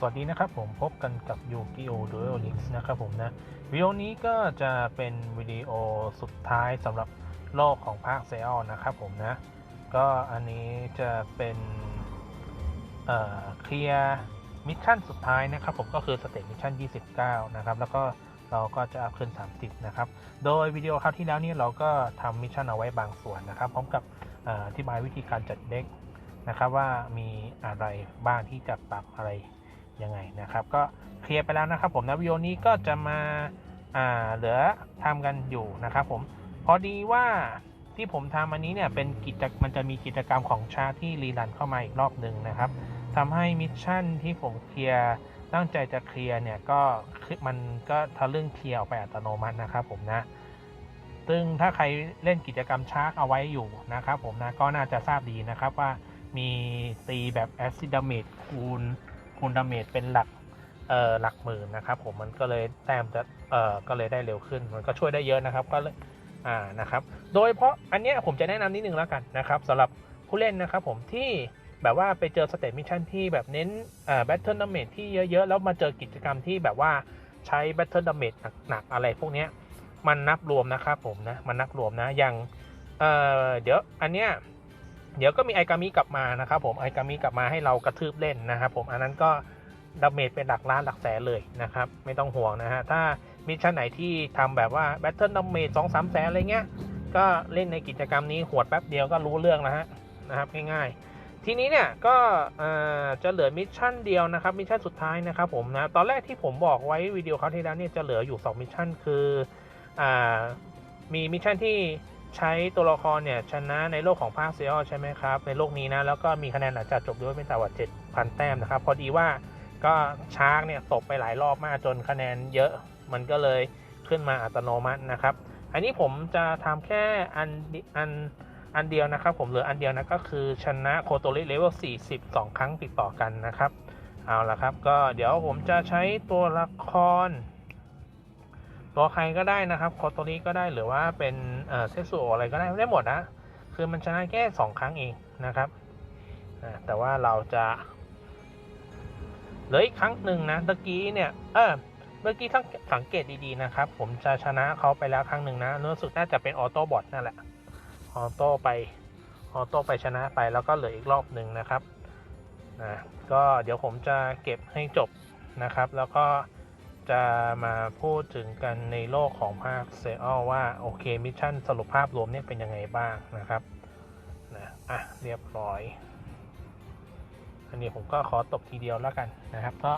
สวัสดีนะครับผมพบกันกับยูกิโอดูเอลิงส์นะครับผมนะวิดีโอนี้ก็จะเป็นวิดีโอสุดท้ายสำหรับโลกของภาคเซลนะครับผมนะ ก็อันนี้จะเป็นเอ่อเคลียร์มิชชั่นสุดท้ายนะครับผมก็คือสเตจมิชชั่น 29 นะครับ แล้วก็เราก็จะอัพขึ้น 30 นะครับ โดยวิดีโอคราวที่แล้วนี่เราก็ทำมิชชั่นเอาไว้บางส่วนนะครับพร้อมกับอธิบายวิธีการจัดเด็กนะครับว่ามีอะไรบ้างที่จะปรับอะไร ยังไงนะครับ ก็เคลียร์ไปแล้วนะครับ ผมนะวิดีโอนี้ก็จะมาอ่าเหลือทำกันอยู่นะครับ ผมพอดีว่าที่ผมทำอันนี้เนี่ยเป็นกิจมันจะมีกิจกรรมของชาที่รีรันเข้ามาอีกรอบหนึ่งนะครับทำให้มิชชั่นที่ผมเคลียร์ตั้งใจจะเคลียร์เนี่ยก็มันก็ทะลึ่งเคลียร์ออกไปอัตโนมัตินะครับผมนะซึ่งถ้าใครเล่นกิจกรรมชาร์กเอาไว้อยู่นะครับผมนะก็น่าจะทราบดีนะครับว่ามีตีแบบแอซิดาเมจคูณ คูณดาเมจเป็นหลักเอ่อหลักหมื่นนะครับผมมันก็เลยแต้มจะเอ่อก็เลยได้เร็วขึ้นมันก็ช่วยได้เยอะนะครับก็เลยอ่านะครับโดยเพราะอันเนี้ยผมจะแนะนำนิดนึงแล้วกันนะครับสำหรับผู้เล่นนะครับผมที่แบบว่าไปเจอสเต t มิชชั่นที่แบบเน้นอ่าแบทเทิลดาเมจที่เยอะๆ แล้วมาเจอกิจกรรมที่แบบว่าใช้แบทเทิลดาเมจหนักๆอะไรพวกเนี้ยมันนับรวมนะครับผมนะมันนับรวมนะอย่างเอ่อเดี๋ยวอันเนี้ย เดี๋ยวก็มีไอกามิกลับมานะครับผมไอกามิกลับมาให้เรากระทืบเล่นนะครับผมอันนั้นก็ดาเมจเป็นหลักล้านหลักแสนเลยนะครับ ไม่ต้องห่วงนะฮะ ถ้ามิชชั่นไหนที่ทำแบบว่าแบทเทิลดาเมจสองสามแสนอะไรเงี้ย ก็เล่นในกิจกรรมนี้หวดแป๊บเดียวก็รู้เรื่องแล้วฮะนะครับง่ายๆ ทีนี้เนี่ยก็จะเหลือมิชชั่นเดียวนะครับมิชชั่นสุดท้ายนะครับผมนะตอนแรกที่ผมบอกไว้วิดีโอคราที่แล้วเนี่ยจะเหลืออยู่2มิชชั่นคืออมีมิชชั่นที่ ใช้ตัวละครเนี่ยชนะในโลกของภาคเซียใช่ไหมครับ ในโลกนี้นะแล้วก็มีคะแนนหลังจากจบด้วยไม่ต่ำกว่า7,000 แต้มนะครับ พอดีว่าก็ชาร์กเนี่ยตกไปหลายรอบมากจนคะแนนเยอะมันก็เลยขึ้นมาอัตโนมัตินะครับ อันนี้ผมจะทำแค่อันอันอันเดียวนะครับ ผมเหลืออันเดียวนะก็คือชนะโคโตริเลเวล40 2 ครั้งติดต่อกันนะครับ เอาละครับ ก็เดี๋ยวผมจะใช้ตัวละคร ตัวใครก็ได้นะครับคโตริก็ได้หรือว่าเป็นเซซุโออะไรก็ได้ได้หมดนะคือมันชนะแค่2ครั้งเองนะครับแต่ว่าเราจะเหลืออีกครั้งหนึ่งนะตะกี้เนี่ยเออเมื่อกี้ทั้งสังเกตดีๆนะครับ ผมจะชนะเขาไปแล้วครั้งหนึ่งนะรู้สึกน่าจะเป็นออโต้บอทนั่นแหละออโต้ไปออโต้ไปชนะไปแล้วก็เหลืออีกรอบหนึ่งนะครับนะก็เดี๋ยวผมจะเก็บให้จบนะครับ แล้วก็ จะมาพูดถึงกันในโลกของภาคเซอลว่า โอเค มิชชั่นสรุปภาพรวมเนี่ยเป็นยังไงบ้างนะครับนะอะ เรียบร้อย อันนี้ผมก็ขอตบทีเดียวแล้วกันนะครับ ก็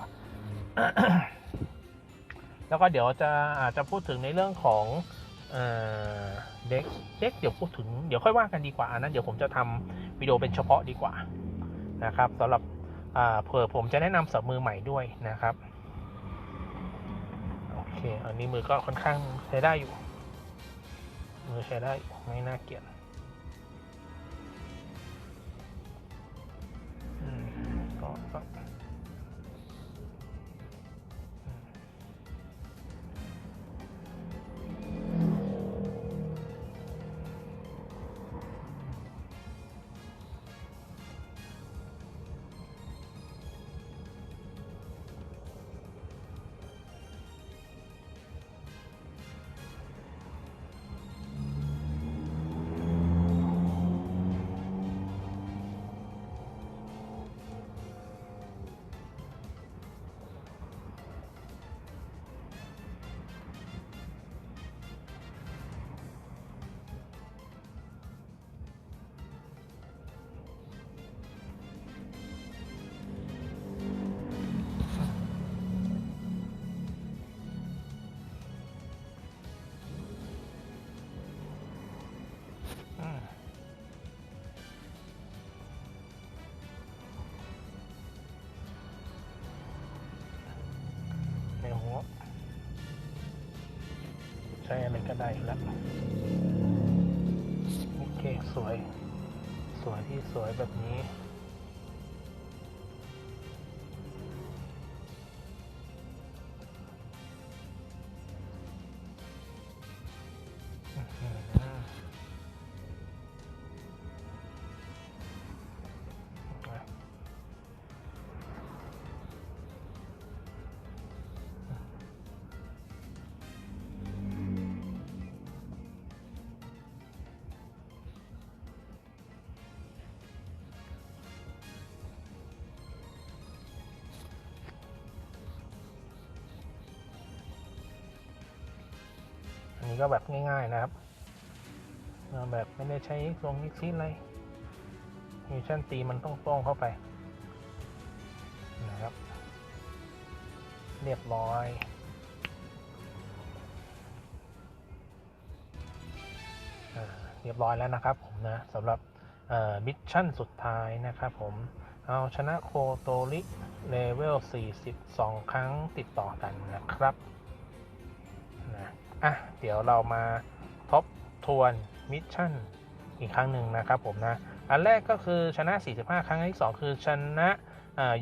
แล้วก็เดี๋ยวจะอาจจะพูดถึงในเรื่องของเด็กเด็กเดี๋ยวพูดถึงเดี๋ยวค่อยว่ากันดีกว่าอันนั้นเดี๋ยวผมจะทำวิดีโอเป็นเฉพาะดีกว่านะครับสำหรับเผื่อผมจะแนะนำสับมือใหม่ด้วยนะครับ อเคอันนี้มือก็ค่อนข้างใช้ได้อยู่ มือใช้ได้ไม่น่าเกลียด ได้แล้วโอเคสวย สวยที่สวยแบบนี้ นี่ก็แบบง่าย ๆนะครับแบบไม่ได้ใช้ทรงนิกซิอะไรมิชชั่นตีมันต้องตรงเข้าไปนะครับ เรียบร้อย เรียบร้อยแล้วนะครับผมนะสำหรับมิชชั่นสุดท้ายนะครับผมเอาชนะโคโตริเลเวล 42 ครั้งติดต่อกันนะครับ อะเดี๋ยวเรามาทบทวนมิชชั่นอีกครั้งหนึ่งนะครับผมนะ อันแรกก็คือชนะ 45 ครั้ง อันที่ 2 คือชนะ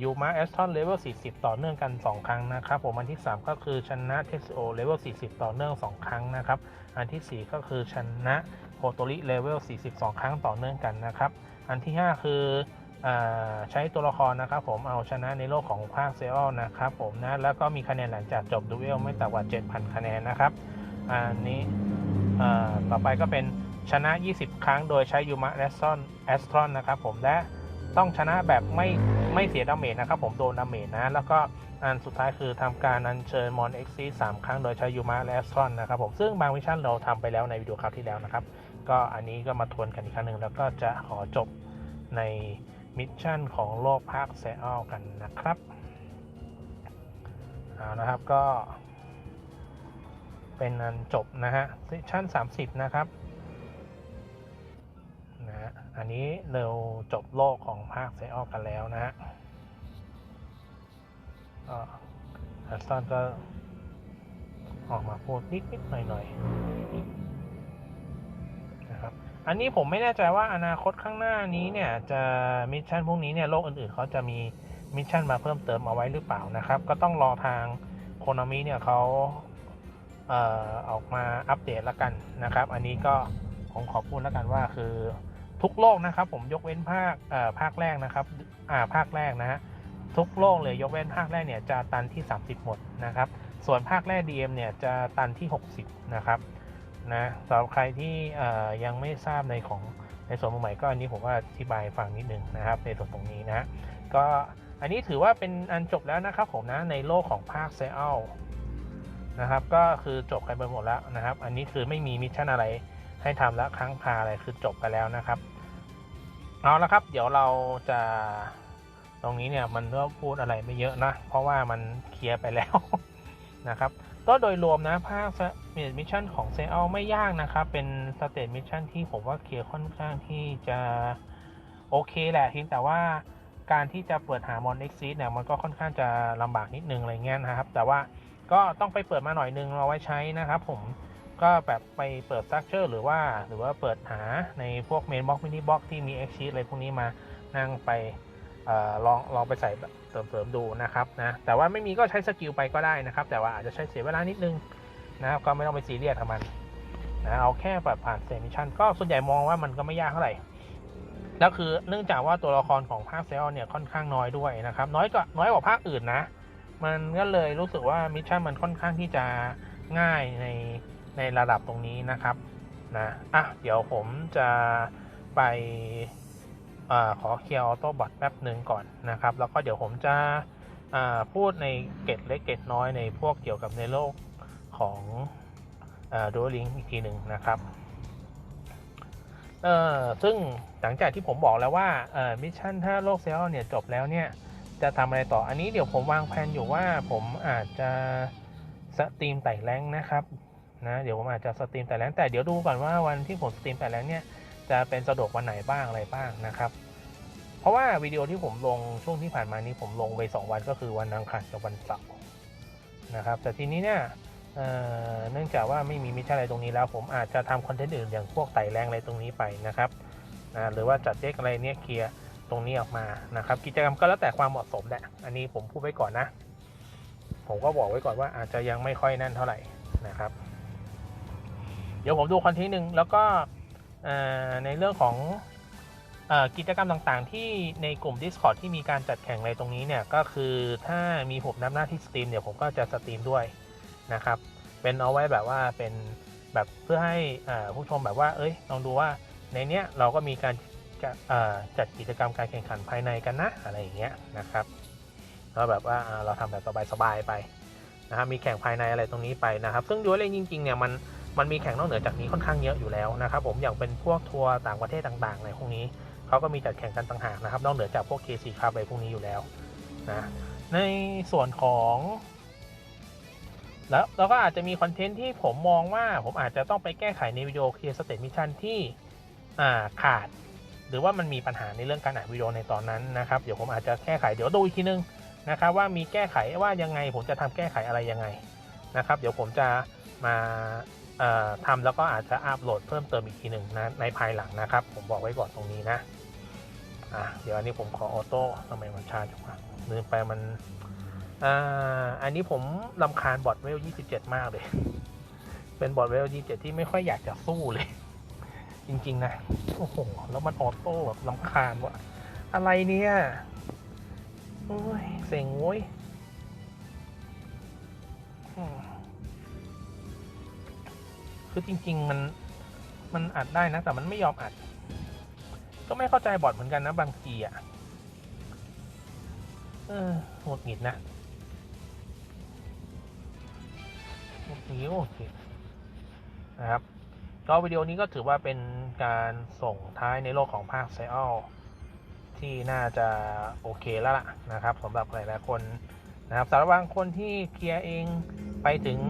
ยูมาแอสทอนเลเวล40 ต่อเนื่องกัน 2 ครั้งนะครับผมอันที่ 3 ก็คือชนะเทสโอเลเวล40 ต่อเนื่อง 2 ครั้งนะครับ อันทีสี่ 4 ก็คือชนะโคโตริเลเวล42 ครั้งต่อเนื่องกันนะครับ อันที่ 5 คือใช้ตัวละครนะครับผมเอาชนะในโลกของภาคเซอลนะครับผมนะแล้วก็มีคะแนนหลังจากจบดูเอลไม่ต่ำกว่า 7,000 คะแนนนะครับ อันนี้ต่อไปก็เป็นชนะ 20 ครั้งโดยใช้ยูมะแอสตรอนแอสตรอนนะครับผมและต้องชนะแบบไม่ไม่เสียดาเมจนะครับผมโดนดาเมจนะแล้วก็อันสุดท้ายคือทำการอัญเชิญมอนเอ็กซีสามครั้งโดยใช้ยูมะและแอสตรอนนะครับผมซึ่งบางมิชชั่นเราทำไปแล้วในวิดีโอคราวที่แล้วนะครับ ก็อันนี้ก็มาทวนกันอีกครั้งหนึ่งแล้วก็จะขอจบในมิชชั่นของโลกภาคเซอลกันนะครับเอานะครับก็ เป็นอันจบนะฮะเซสชั่น 30 นะครับนะฮะอันนี้เราจบโลกของภาคเซออกันแล้วนะฮะก็ฮัสตันก็ออกมาพูดนิดนิดหน่อยหน่อยนะครับ อันนี้ผมไม่แน่ใจว่าอนาคตข้างหน้านี้เนี่ยจะมิชชั่นพวกนี้เนี่ยโลกอื่นๆเขาจะมีมิชชั่นมาเพิ่มเติมเอาไว้หรือเปล่านะครับ ก็ต้องรอทางโคนามิเนี่ยเขา เอ่อออกมาอัปเดตแล้วกันนะครับ อันนี้ก็ผมขอพูดแล้วกันว่าคือทุกโลกนะครับ ผมยกเว้นภาคเอ่อภาคแรกนะครับอ่าภาคแรกนะฮะทุกโลกเลยยกเว้นภาคแรกเนี่ยจะตันที่ 30 หมดนะครับ ส่วนภาคแรก DM เนี่ยจะตันที่ 60 นะครับนะสำหรับใครที่ยังไม่ทราบในของในส่วนใหม่ก็อันนี้ผมก็อธิบายฟังนิดนึงนะครับในส่วนตรงนี้นะก็อันนี้ถือว่าเป็นอันจบแล้วนะครับผมนะในโลกของภาคเซอล นะครับ ก็คือจบกันไปหมดแล้วนะครับ อันนี้คือไม่มีมิชชั่นอะไรให้ทำแล้วครั้งพาอะไรคือจบไปแล้วนะครับเอาละครับ เดี๋ยวเราจะตรงนี้เนี่ยมันก็พูดอะไรไม่เยอะนะ เพราะว่ามันเคลียร์ไปแล้วนะครับ ก็โดยรวมนะภาคมิชชั่นของเซลไม่ยากนะครับ เป็นสเตทมิชชั่นที่ผมว่าเคลียร์ค่อนข้างที่จะโอเคแหละเพียงแต่ว่า การที่จะเปิดหามอนเอ็กซิสเนี่ยมันก็ค่อนข้างจะลำบากนิดนึงอะไรเงี้ยนะครับ แต่ว่าก็ต้องไปเปิดมาหน่อยนึงเอาไว้ใช้นะครับผมก็แบบไปเปิด structure หรือว่าหรือว่าเปิดหาในพวก main box mini box ที่มี X sheet อะไรพวกนี้มานั่งไปออลองลองไปใส่เสริมๆดูนะครับนะแต่ว่าไม่มีก็ใช้สกิลไปก็ได้นะครับ แต่ว่าอาจจะใช้เสียเวลานิดนึงนะครับก็ไม่ต้องไปซีเรียสกับมันนะเอาแค่แบบผ่านเซมิชันก็ส่วนใหญ่มองว่ามันก็ไม่ยากเท่าไหร่ แล้วคือเนื่องจากว่าตัวละครของภาคเซลเนี่ยค่อนข้างน้อยด้วยนะครับ น้อยกว่าน้อยกว่าภาคอื่นนะ มันก็เลยรู้สึกว่ามิชชั่นมันค่อนข้างที่จะง่ายในในระดับตรงนี้นะครับนะอะเดี๋ยวผมจะไปอขอเคลียร์ออโต้บอทแป๊บหนึ่งก่อนนะครับ แล้วก็เดี๋ยวผมจะพูดในเกตเล็กเกตน้อยในพวกเกี่ยวกับในโลกของดูลิงอีกทีหนึ่งนะครับ เออซึ่งหลังจากที่ผมบอกแล้วว่าเออมิชชั่นถ้าโลกเซลล์เนี่ยจบแล้วเนี่ย จะทำอะไรต่ออันนี้เดี๋ยวผมวางแผนอยู่ว่าผมอาจจะสตรีมไต่แรงนะครับนะเดี๋ยวผมอาจจะสตรีมไต่แรงแต่เดี๋ยวดูก่อนว่าวันที่ผมสตรีมไต่แรงเนี่ยจะเป็นสะดวกวันไหนบ้างอะไรบ้างนะครับ เพราะว่าวิดีโอที่ผมลงช่วงที่ผ่านมานี้ผมลงไป 2 วันก็คือวันอังคารกับวันเสาร์นะครับ แต่ทีนี้เนี่ย เนื่องจากว่าไม่มีมิชชั่นอะไรตรงนี้แล้ว ผมอาจจะทำคอนเทนต์อื่นอย่างพวกไต่แรงอะไรตรงนี้ไปนะครับหรือว่าจัดเด็กอะไรเนี่ยเคลียร์ตรงนี้ออกมานะครับ กิจกรรมก็แล้วแต่ความเหมาะสมแหละอันนี้ผมพูดไว้ก่อนนะ ผมก็บอกไว้ก่อนว่าอาจจะยังไม่ค่อยแน่นเท่าไหร่นะครับ เดี๋ยวผมดูคอนเทนต์หนึ่งแล้วก็ในเรื่องของกิจกรรมต่างๆ ที่ในกลุ่ม Discord ที่มีการจัดแข่งอะไรตรงนี้เนี่ยก็คือถ้ามีผมนับหน้าที่สตรีมเนี่ยผมก็จะสตรีมด้วย นะครับ เป็นเอาไว้แบบว่าเป็นแบบเพื่อให้ผู้ชมแบบว่า เอ้ยลองดูว่าในเนี้ยเราก็มีการจะจัดกิจกรรมการแข่งขันภายในกันนะอะไรอย่างเงี้ยนะครับก็แบบว่าเราทำแบบสบายๆไปนะครับมีแข่งภายในอะไรตรงนี้ไปนะครับ ซึ่งดูเล่นจริงๆเนี่ยมันมันมีแข่งนอกเหนือจากนี้ค่อนข้างเยอะอยู่แล้วนะครับ ผมอย่างเป็นพวกทัวร์ต่างประเทศต่างๆอะไรพวกนี้เขาก็มีจัดแข่งกันต่างหากนะครับ นอกเหนือจากพวก KC ครับอะไรพวกนี้อยู่แล้วนะในส่วนของ แล้วแล้วก็อาจจะมีคอนเทนต์ที่ผมมองว่าผมอาจจะต้องไปแก้ไขในวิดีโอเคลียร์สเตทมิชชั่นที่ขาด หรือว่ามันมีปัญหาในเรื่องการอัดวิดีโอในตอนนั้นนะครับเดี๋ยวผมอาจจะแก้ไขเดี๋ยวดูอีกทีนึงนะครับว่ามีแก้ไขว่ายังไงผมจะทำแก้ไขอะไรยังไงนะครับ เดี๋ยวผมจะมาทำแล้วก็อาจจะอัปโหลดเพิ่มเติมอีกทีหนึ่งนะในภายหลังนะครับ ผมบอกไว้ก่อนตรงนี้นะอะเดี๋ยวอันนี้ผมขอออโต้ทำไมมันช้าจังวะลืมไปมัน อ่าอันนี้ผมลำคาญบอทเวล 27 มากเลย เป็นบอทเวล 27 ที่ไม่ค่อยอยากจะสู้เลย จริง ๆ นะ โอ้โห แล้วมันออโต้แบบลำคาญวะอะไรเนี่ย โอ้ยเซ็งโว้ยคือจริง ๆ มัน มันอัดได้นะ แต่มันไม่ยอมอัด ก็ไม่เข้าใจบอทเหมือนกันนะบางทีอะ เออหงุดหงิดนะ หงุดหงิดโอเคนะครับ ก็วิดีโอนี้ก็ถือว่าเป็นการส่งท้ายในโลกของภาคไซออลที่น่าจะโอเคแล้วล่ะนะครับสำหรับหลายๆคนนะครับสำหรับบางคนที่เคลียร์เองไปถึง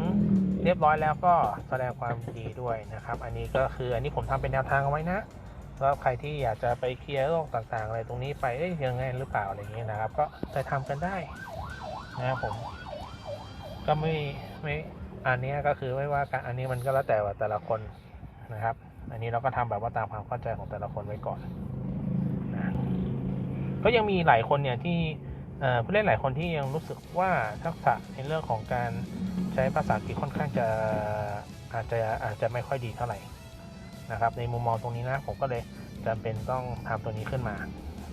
เรียบร้อยแล้วก็แสดงความดีด้วยนะครับ อันนี้ก็คืออันนี้ผมทำเป็นแนวทางเอาไว้นะสำหรับใครที่อยากจะไปเคลียร์โลกต่างๆ อะไรตรงนี้ไปเอ้ยยังไงหรือเปล่าอะไรอย่างเงี้ยนะครับ ก็ไปทำกันได้นะครับผม ก็ไม่ไม่ อันนี้ก็คือไม่ว่ากันอันนี้มันก็แล้วแต่ว่าแต่ละคนนะครับ อันนี้เราก็ทำแบบว่าตามความเข้าใจของแต่ละคนไว้ก่อนนะก็ยังมีหลายคนเนี่ยที่ผู้เล่นหลายคนที่ยังรู้สึกว่าทักษะในเรื่องของการใช้ภาษาอังกฤษค่อนข้างจะอาจจะอาจจะไม่ค่อยดีเท่าไหร่นะครับ ในมุมมองตรงนี้นะผมก็เลยจำเป็นต้องทำตัวนี้ขึ้นมา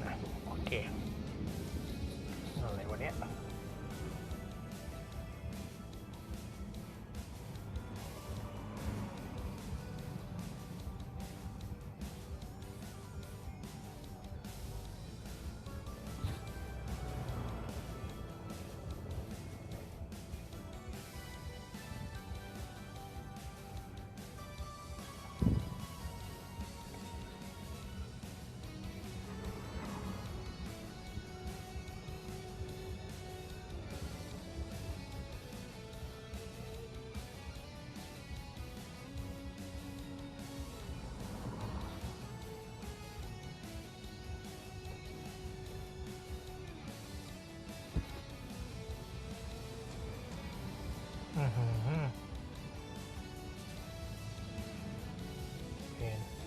นะโอเคอะไรวันนี้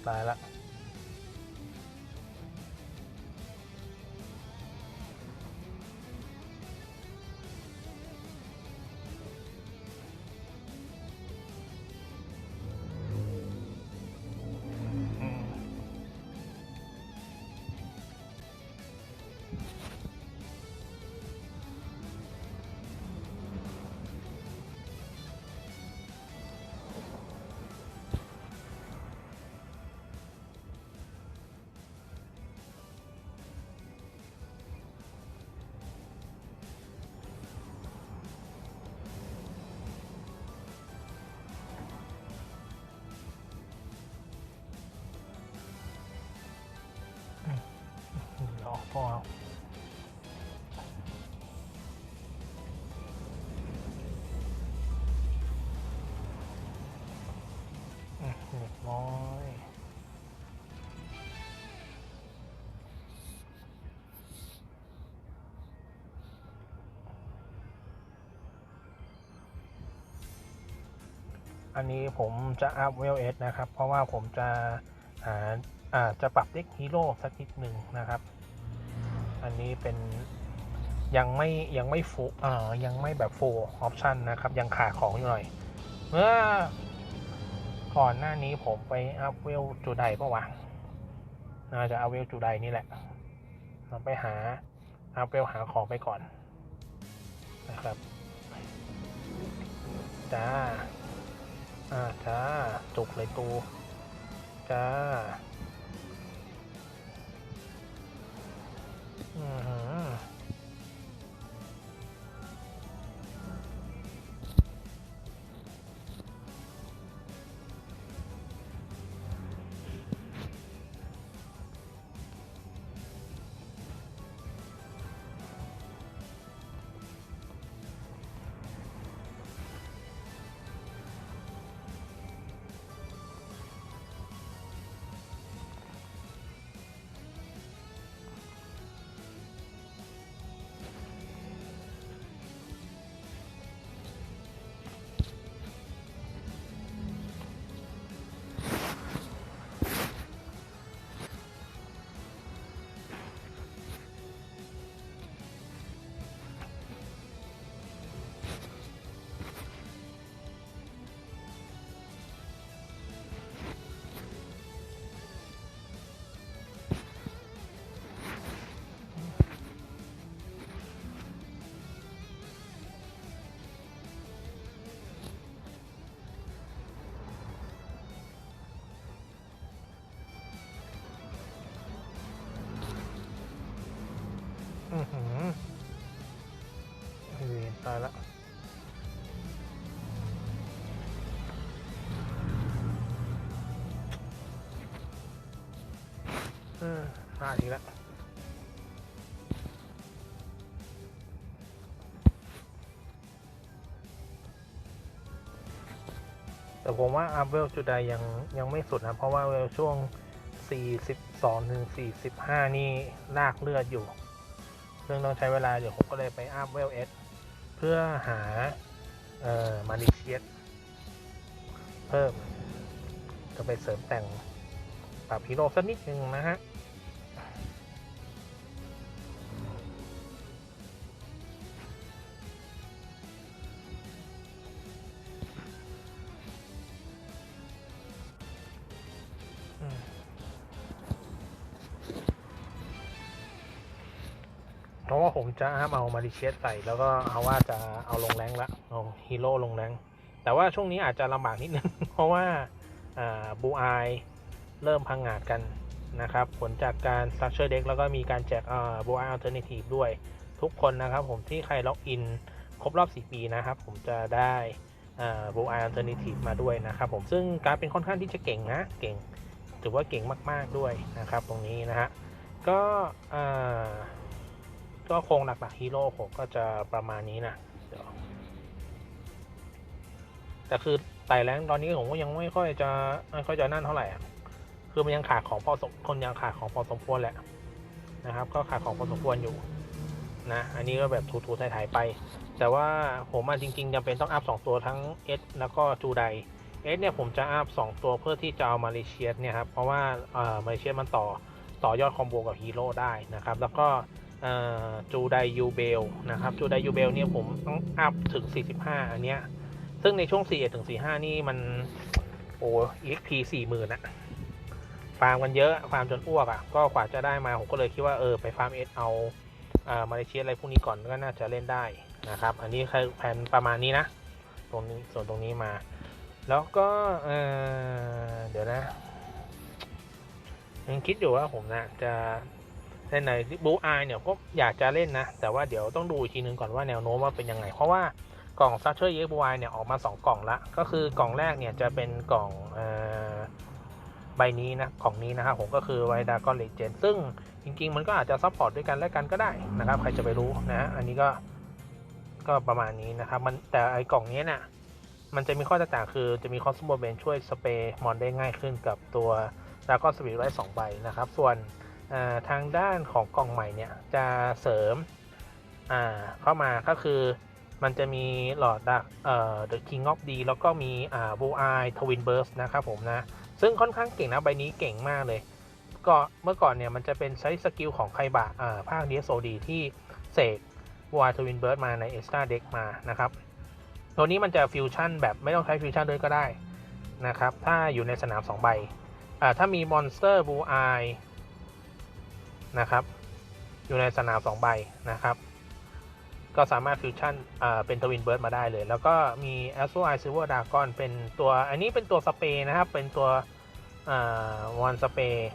เค อันนี้ผมจะอัพเวลเอสนะครับ เพราะว่าผมจะหาอาจจะปรับเด็กฮีโร่สักนิดหนึ่งนะครับ อันนี้เป็นยังไม่ยังไม่ฟูอ่อยังไม่แบบฟูออปชันนะครับ ยังขาดของอยู่หน่อย เมื่อก่อนหน้านี้ผมไปอัพเวลจูไดปะวะน่าจะอัพเวลจูไดนี่แหละเราไปหาอัพเวลหาของไปก่อนนะครับจ้า อ่าจ้า จุกเลยตูจ้า อือหืออือ ตายละเออพลาอีกแล้วแต่ผมว่าอัพเวลจุดใดยังยังไม่สุดนะ เพราะว่าเวลช่วง 42 ถึง 45 นี่ลากเลือดอยู่ซึ่งต้องใช้เวลาเดี๋ยวผมก็เลยไปอัพเวลเอส เพื่อหาเอ่อมาริเชียสเพิ่มจะไปเสริมแต่งปรับฮีโร่สักนิดนึงนะฮะ เพราะว่าผมจะห้ามเอามาริเชสใส่แล้วก็เอาว่าจะเอาลงแรงละเอาฮีโร่ลงแรง แต่ว่าช่วงนี้อาจจะลำบากนิดนึง เพราะว่าบูอายเริ่มพังงาดกันนะครับ ผลจากการ structure deck แล้วก็มีการแจกบูอาย alternative ด้วยทุกคนนะครับผมที่ใครล็อกอินครบรอบ 4 ปีนะครับ ผมจะได้บูอาย alternative มาด้วยนะครับผมซึ่งการเป็นค่อนข้างที่จะเก่งนะเก่งถือว่าเก่งมาก ๆด้วยนะครับ ตรงนี้นะฮะก็อ่า ก็โครงหลักๆฮีโร่ผมก็จะประมาณนี้นะแต่คือไต่แรงตอนนี้ผมก็ยังไม่ค่อยจะไม่ค่อยจะนั่นเท่าไหร่อะคือมันยังขาดของพอสมคนยังขาดของพอสมควรแหละนะครับ ก็ขาดของพอสมควรอยู่นะอันนี้ก็แบบถูๆถ่ายๆไป แต่ว่าผมมาจริงๆจำเป็นต้องอัพสองตัวทั้ง S แล้วก็จูไดเอสเนี่ยผมจะอัพสองตัวเพื่อที่จะเอามาเลเซียสเนี่ยครับเพราะว่าเอ่อมาเลเซียมันต่อต่อยอดคอมโบกับฮีโร่ได้นะครับ แล้วก็ จูไดยูเบลนะครับจูไดยูเบลเนี่ยผมต้องอัพถึง 45 อันเนี้ย ซึ่งในช่วง 41ถึง 45 นี่มัน โอ้ EXP 40,000อะฟาร์มกันเยอะ ฟาร์มจนอ้วกอะก็กว่าจะได้มา ผมก็เลยคิดว่าเออไปฟาร์มเอสเอาอ่ามาเลเซียอะไรพวกนี้ก่อนก็น่าจะเล่นได้นะครับ อันนี้คือแผนประมาณนี้นะ ตรงนี้ส่วนตรงนี้มา แล้วก็เออเดี๋ยวนะยังคิดอยู่ว่าผมนะจะ เล่นในบูอายเนี่ยก็อยากจะเล่นนะ แต่ว่าเดี๋ยวต้องดูอีกทีนึงก่อนว่าแนวโน้มว่าเป็นยังไง เพราะว่ากล่องซัชเชอร์เยบูอายเนี่ยออกมา 2 กล่องละ ก็คือกล่องแรกเนี่ยจะเป็นกล่องเอ่อใบนี้นะกล่องนี้นะครับผมก็คือไวดากอนเลเจนซึ่งจริง ๆ มันก็อาจจะซัพพอร์ตด้วยกันและกันก็ได้นะครับ ใครจะไปรู้นะอันนี้ก็ก็ประมาณนี้นะครับมันแต่ไอ้กล่องนี้เนี่ยมันจะมีข้อแตกต่างคือจะมีคอสโมเบนช่วยสเปรย์มอนได้ง่ายขึ้นกับตัวดากอนสปีดไว้2ใบนะครับ ส่วน ทางด้านของกล่องใหม่เนี่ยจะเสริมเข้ามาก็คือมันจะมีหลอดดักเอ่อ The King of D แล้วก็มีอ่า Blue Eye Twin Burst นะครับผมนะ ซึ่งค่อนข้างเก่งนะใบนี้เก่งมากเลยก็เมื่อก่อนเนี่ยมันจะเป็นใช้สกิลของไคบะอ่าภาค DSOD ที่เสก Blue Eye Twin Burst มาใน Extra Deck มานะครับตัวนี้มันจะฟิวชั่นแบบไม่ต้องใช้ฟิวชั่นด้วยก็ได้นะครับ ถ้าอยู่ในสนาม 2 ใบอ่าถ้ามีมอนสเตอร์บูอาย นะครับ อยู่ในสนาม2ใบนะครับ ก็สามารถฟิวชั่นเป็นทวินเบิร์ดมาได้เลย แล้วก็มีแอสโซไอซิเวอร์ดากอนเป็นตัวอันนี้เป็นตัวสเปย์นะครับ เป็นตัวอ่าวอนสเปย์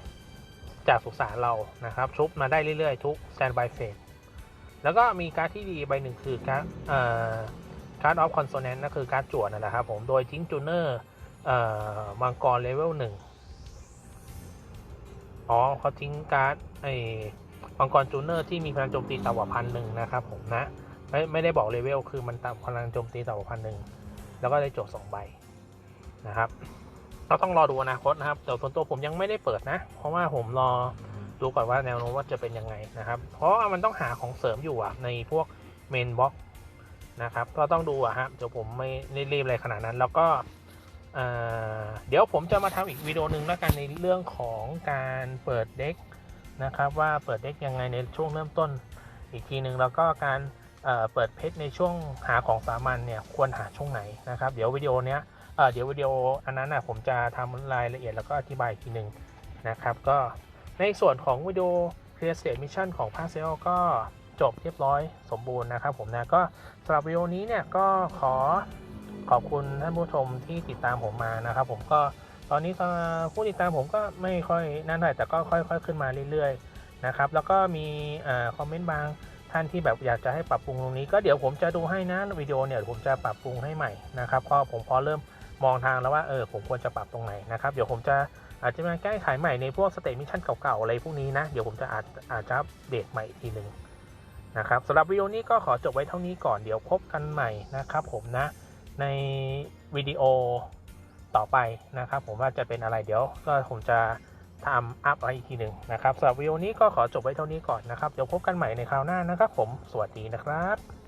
จากสุสานเรานะครับ ชุบมาได้เรื่อยๆ ทุกแซนบายเฟสแล้วก็มีการ์ดที่ดีใบหนึ่งคือการ์ดอ่าการ์ดออฟคอนโซแนนต์ก็คือการ์ดจวดนะครับผม โดยทิ้งจูเนอร์มังกรเลเวลหนึ่ง อ๋อเขาทิ้งการ์ดไอ้มังกรจูเนอร์ที่มีพลังโจมตีต่ำกว่าพันหนึ่งนะครับผมนะไม่ไม่ได้บอกเลเวลคือมันต่ำพลังโจมตีต่ำกว่าพันหนึ่งแล้วก็ได้โจทย์สองใบนะครับเราต้องรอดูอนาคตนะครับแต่ส่วนตัวผมยังไม่ได้เปิดนะ เพราะว่าผมรอดูก่อนว่าแนวโน้มว่าจะเป็นยังไงนะครับ เพราะมันต้องหาของเสริมอยู่อะในพวกเมนบ็อกนะครับ ก็ต้องดูอะฮะเดี๋ยวผมไม่ได้รีบอะไรขนาดนั้น แล้วก็ เดี๋ยวผมจะมาทำอีกวิดีโอหนึ่งแล้วกันในเรื่องของการเปิดเด็กนะครับ ว่าเปิดเด็กยังไงในช่วงเริ่มต้นอีกทีหนึ่งแล้วก็การเปิดเพชรในช่วงหาของสามัญเนี่ยควรหาช่วงไหนนะครับ เดี๋ยววิดีโอเนี้ยเดี๋ยววิดีโออันนั้นนะผมจะทำรายละเอียดแล้วก็อธิบายอีกทีหนึ่งนะครับ ก็ในส่วนของวิดีโอ Clear State Mission ของภาคเซลก็จบเรียบร้อยสมบูรณ์นะครับผมนะก็สำหรับวิดีโอนี้เนี่ยก็ขอ ขอบคุณท่านผู้ชมที่ติดตามผมมานะครับ ผมก็ตอนนี้ผู้ติดตามผมก็ไม่ค่อยนั่นเท่าไหร่แต่ก็ค่อย ๆ ขึ้นมาเรื่อยๆนะครับ แล้วก็มีคอมเมนต์บางท่านที่แบบอยากจะให้ปรับปรุงตรงนี้ ก็เดี๋ยวผมจะดูให้นะวิดีโอเนี่ยผมจะปรับปรุงให้ใหม่นะครับเพราะผมพอเริ่มมองทางแล้วว่าเออผมควรจะปรับตรงไหนนะครับเดี๋ยวผมจะอาจจะมาแก้ไขใหม่ในพวกสเตทมิชชั่นเก่าๆอะไรพวกนี้นะเดี๋ยวผมจะอาจอาจจะเดตใหม่อีกทีหนึ่งนะครับสำหรับวิดีโอนี้ก็ขอจบไว้เท่านี้ก่อนเดี๋ยวพบกันใหม่นะครับ ผมนะ ในวิดีโอต่อไปนะครับ ผมว่าจะเป็นอะไรเดี๋ยวก็ผมจะทำอัพไว้อีกทีหนึ่งนะครับสำหรับวิดีโอนี้ก็ขอจบไว้เท่านี้ก่อนนะครับ เดี๋ยวพบกันใหม่ในคราวหน้านะครับ ผมสวัสดีนะครับ